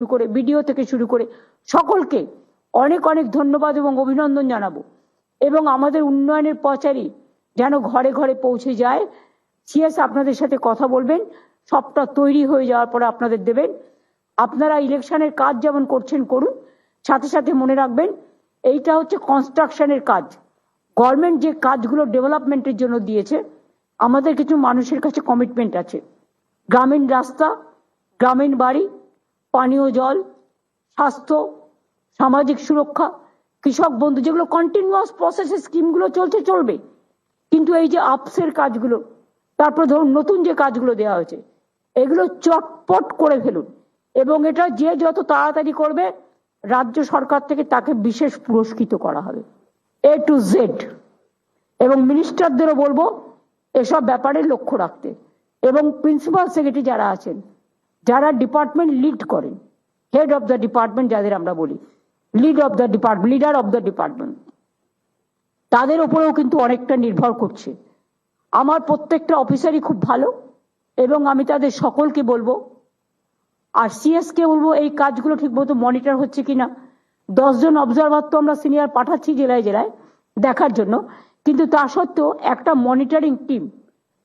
শুরু করে, ভিডিও থেকে শুরু করে সকলকে অনেক অনেক ধন্যবাদ এবং অভিনন্দন জানাব। এবং আমাদের উন্নয়নের পচারি যেন ঘরে ঘরে পৌঁছে যায়। সিএস আপনাদের সাথে কথা বলবেন, সবটা তৈরি হয়ে যাওয়ার পরে আপনাদের দেবেন। আপনারা ইলেকশনের কাজ যেমন করছেন, করুন। সাথে সাথে মনে রাখবেন, এইটা হচ্ছে কনস্ট্রাকশনের কাজ। গভর্নমেন্ট যে কাজগুলো ডেভেলপমেন্টের জন্য দিয়েছে, আমাদের কিছু মানুষের কাছে কমিটমেন্ট আছে। গ্রামীণ রাস্তা, গ্রামীণ বাড়ি পানীয় জল, স্বাস্থ্য, সামাজিক সুরক্ষা, কৃষক বন্ধু, যেগুলো কন্টিনিউয়াস প্রসেসে স্কিমগুলো চলছে, চলবে। কিন্তু এই যে আপসের কাজগুলো, তারপর ধরুন নতুন যে কাজগুলো দেওয়া হয়েছে, এগুলো চটপট করে ফেলুন। এবং এটা যে যত তাড়াতাড়ি করবে, রাজ্য সরকার থেকে তাকে বিশেষ পুরস্কৃত করা হবে। এ টু জেড এবং মিনিস্টারদেরও বলব, এসব ব্যাপারে লক্ষ্য রাখতে। এবং প্রিন্সিপাল সেক্রেটারি যারা আছেন যারা ডিপার্টমেন্ট লিড করেন হেড অফ দ্য ডিপার্টমেন্ট যাদের আমরা বলি lead of the department leader of the department তাদের উপরেও কিন্তু অনেকটা নির্ভর করছে। আমার প্রত্যেকটা অফিসারই খুব ভালো এবং আমি তাদের সকলকে বলব, আর সিএস কে বলব, এই কাজগুলো ঠিকমতো মনিটর হচ্ছে কিনা, দশজন অবজারভার তো আমরা সিনিয়র পাঠাচ্ছি জেলায় জেলায় দেখার জন্য, কিন্তু তা সত্ত্বেও একটা মনিটরিং টিম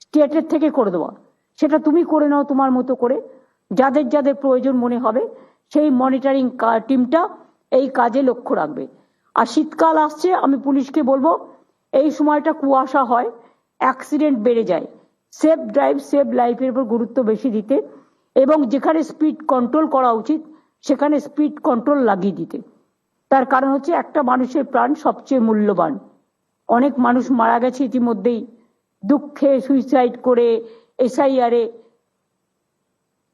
স্টেটের থেকে করে দেওয়া, সেটা তুমি করে নাও তোমার মতো করে যাদের যাদের প্রয়োজন মনে হবে, সেই মনিটরিং টিমটা এই কাজে লক্ষ্য রাখবে। আর শীতকাল আসছে, আমি পুলিশকে বলব, এই সময়টা কুয়াশা হয় অ্যাক্সিডেন্ট বেড়ে যায়। সেফ ড্রাইভ সেফ লাইফের উপর গুরুত্ব বেশি দিতে এবং যেখানে স্পিড কন্ট্রোল করা উচিত, সেখানে স্পিড কন্ট্রোল লাগিয়ে দিতে। তার কারণ হচ্ছে একটা মানুষের প্রাণ সবচেয়ে মূল্যবান। অনেক মানুষ মারা গেছে ইতিমধ্যেই। দুঃখে সুইসাইড করে এসআইআরে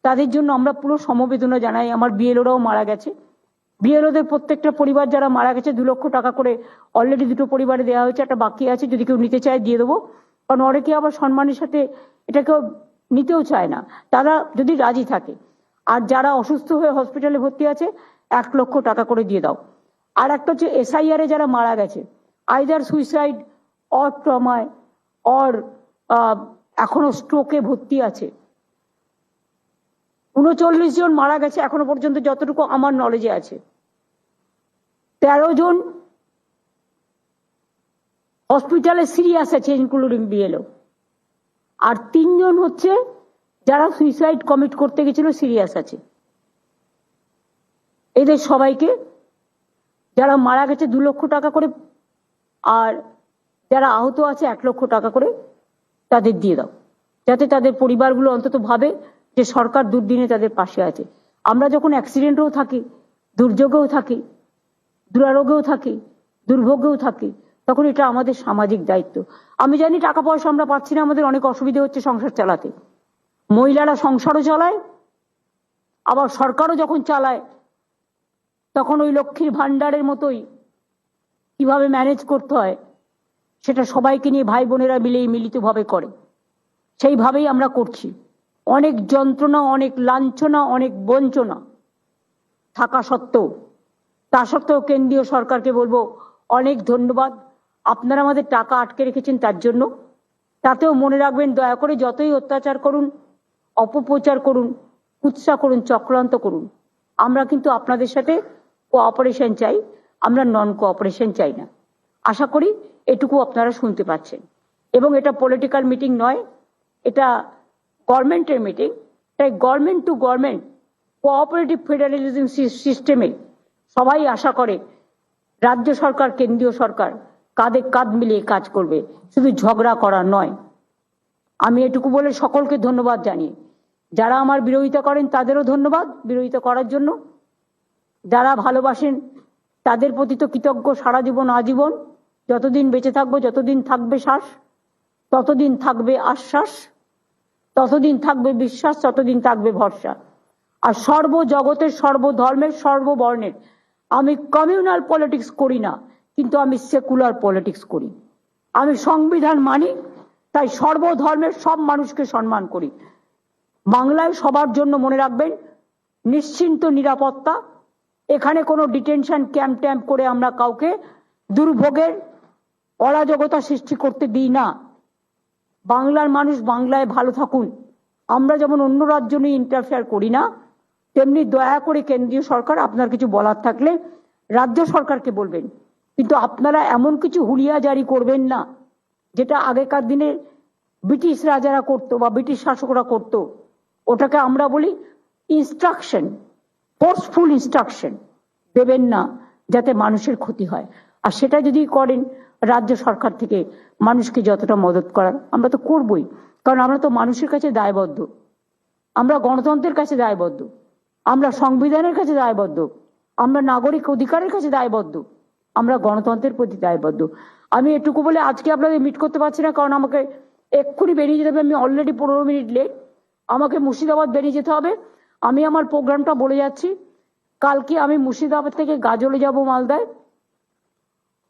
তাদের জন্য আমরা পুরো সমবেদনা জানাই। আমার বিএলওরাও মারা গেছে। বিএলওদের প্রত্যেকটা পরিবার যারা মারা গেছে, দু লক্ষ টাকা করে অলরেডি দুটো পরিবারে দেওয়া হয়েছে, একটা বাকি আছে, যদি কেউ নিতে চায় দিয়ে দেবো। কারণ অনেকে আবার সম্মানের সাথে এটাকেও নিতেও চায় না। তারা যদি রাজি থাকে, আর যারা অসুস্থ হয়ে হসপিটালে ভর্তি আছে, এক লক্ষ টাকা করে দিয়ে দাও। আর একটা হচ্ছে এসআইআর যারা মারা গেছে আইদার সুইসাইড অর ট্রমায় অর এখনও স্ট্রোকে ভর্তি আছে উনচল্লিশ জন মারা গেছে এখনও পর্যন্ত যতটুকু আমার নলেজে আছে। তেরো জন হসপিটালে সিরিয়াস আছে ইনক্লুডিং বিএলও আর তিনজন হচ্ছে যারা সুইসাইড কমিট করতে গেছিল সিরিয়াস আছে। এদের সবাইকে যারা মারা গেছে দু লক্ষ টাকা করে আর যারা আহত আছে এক লক্ষ টাকা করে তাদের দিয়ে দাও। যাতে তাদের পরিবারগুলো অন্তত ভাবে যে সরকার দুর্দিনে তাদের পাশে আছে। আমরা যখন অ্যাক্সিডেন্টেও থাকি, দুর্যোগেও থাকি, দুরারোগেও থাকি, দুর্ভোগেও থাকি, তখন এটা আমাদের সামাজিক দায়িত্ব। আমি জানি টাকা পয়সা আমরা পাচ্ছি না, আমাদের অনেক অসুবিধা হচ্ছে সংসার চালাতে। মহিলারা সংসারও চালায়, আবার সরকারও যখন চালায়, তখন ওই লক্ষ্মীর ভান্ডারের মতোই কীভাবে ম্যানেজ করতে হয়, সেটা সবাইকে নিয়ে ভাই বোনেরা মিলেই মিলিতভাবে করে। সেইভাবেই আমরা করছি। অনেক যন্ত্রণা, অনেক লাঞ্ছনা, অনেক বঞ্চনা থাকা সত্ত্বেও। তা সত্ত্বেও কেন্দ্রীয় সরকারকে বলব, অনেক ধন্যবাদ। আপনারা আমাদের টাকা আটকে রেখেছেন তার জন্য। তাতেও মনে রাখবেন, দয়া করে যতই অত্যাচার করুন, অপপ্রচার করুন, কুৎসা করুন, চক্রান্ত করুন, আমরা কিন্তু আপনাদের সাথে কোঅপারেশন চাই, আমরা নন কোঅপারেশন চাই না। আশা করি এটুকু আপনারা শুনতে পাচ্ছেন। এবং এটা পলিটিক্যাল মিটিং নয়, এটা গভর্নমেন্টের মিটিং তাই government to government cooperative federalism সিস্টেমে সবাই আশা করে রাজ্য সরকার, কেন্দ্রীয় সরকার কাঁধে কাঁধ মিলিয়ে কাজ করবে। শুধু ঝগড়া করা নয়। আমি এটুকু বলে সকলকে ধন্যবাদ জানিয়ে। যারা আমার বিরোধিতা করেন তাদেরও ধন্যবাদ বিরোধিতা করার জন্য। যারা ভালোবাসেন তাদের প্রতি তো কৃতজ্ঞ সারা জীবন আজীবন। যতদিন বেঁচে থাকব, যতদিন থাকবে শ্বাস, ততদিন থাকবে আশ্বাস। ততদিন থাকবে বিশ্বাস, ততদিন থাকবে ভরসা। আর সর্বজগতের, সর্বধর্মের, সর্ববর্ণের, আমি কমিউনাল পলিটিক্স করি না, কিন্তু আমি সেকুলার পলিটিক্স করি। আমি সংবিধান মানি, তাই সর্বধর্মের সব মানুষকে সম্মান করি। বাংলায় সবার জন্য মনে রাখবেন, নিশ্চিন্ত নিরাপত্তা, এখানে কোনো ডিটেনশন ক্যাম্প ট্যাম্প করে আমরা কাউকে দুর্ভোগের অরাজকতা সৃষ্টি করতে দিই না। বাংলার মানুষ বাংলায় ভালো থাকুন। আমরা যেমন অন্য রাজ্য নিয়ে ইন্টারফেয়ার করি না, তেমনি দয়া করে কেন্দ্রীয় সরকার আপনার কিছু বলার থাকলে রাজ্য সরকারকে বলবেন। কিন্তু আপনারা এমন কিছু হুলিয়া জারি করবেন না, যেটা আগেকার দিনে ব্রিটিশ রাজারা করতো বা ব্রিটিশ শাসকরা করতো। ওটাকে আমরা বলি ইনস্ট্রাকশন ফোর্সফুল ইনস্ট্রাকশন দেবেন না, যাতে মানুষের ক্ষতি হয়। আর সেটা যদি করেন রাজ্য সরকার থেকে মানুষকে যতটা মদত করার, আমরা তো করবই। কারণ আমরা তো মানুষের কাছে দায়বদ্ধ। আমরা গণতন্ত্রের কাছে দায়বদ্ধ। আমরা সংবিধানের কাছে দায়বদ্ধ। আমরা নাগরিক অধিকারের কাছে দায়বদ্ধ। আমরা গণতন্ত্রের প্রতি দায়বদ্ধ। আমি এটুকু বলে আজকে আপনাদের মিট করতে পারছি না, কারণ আমাকে এক্ষুনি বেরিয়ে যেতে হবে। আমি অলরেডি পনেরো মিনিট লেট আমাকে মুর্শিদাবাদ বেরিয়ে যেতে হবে। আমি আমার প্রোগ্রামটা বলে যাচ্ছি। কালকে আমি মুর্শিদাবাদ থেকে গাজলে যাব মালদায়।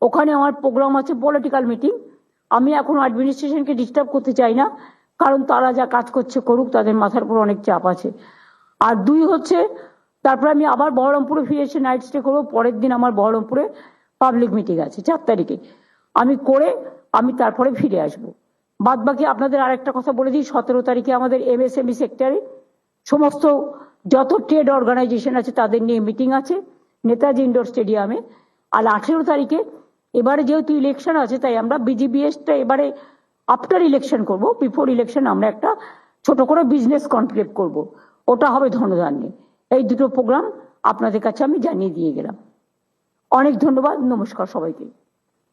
ওখানে আমার প্রোগ্রাম আছে পলিটিক্যাল মিটিং আমি এখন অ্যাডমিনিস্ট্রেশনকে ডিস্টার্ব করতে চাই না, কারণ তারা যা কাজ করছে করুক, তাদের মাথার উপর অনেক চাপ আছে। আর দুই হচ্ছে, তারপরে আমি আবার বহরমপুরে ফিরে এসে নাইট স্টে করব, পরের দিন আমার বহরমপুরে পাবলিক মিটিং আছে, চার তারিখে। আমি করে, আমি তারপরে ফিরে আসব। বাদ বাকি আপনাদের আরেকটা কথা বলে দিই, সতেরো তারিখে আমাদের এম এস এমএসএমই সেক্টরে সমস্ত যত ট্রেড অর্গানাইজেশন আছে, তাদের নিয়ে মিটিং আছে, নেতাজি ইন্ডোর স্টেডিয়ামে আর আঠেরো তারিখে এবারে যেহেতু ইলেকশন আছে, তাই আমরা বিজিবিএসটা এবারে আফটার ইলেকশন করব বিফোর ইলেকশন আমরা একটা ছোট করে বিজনেস কনক্লেভ করব। ওটা হবে ধনধান্যে এই দুটো প্রোগ্রাম আপনাদের কাছে আমি জানিয়ে দিয়ে গেলাম। অনেক ধন্যবাদ, নমস্কার সবাইকে।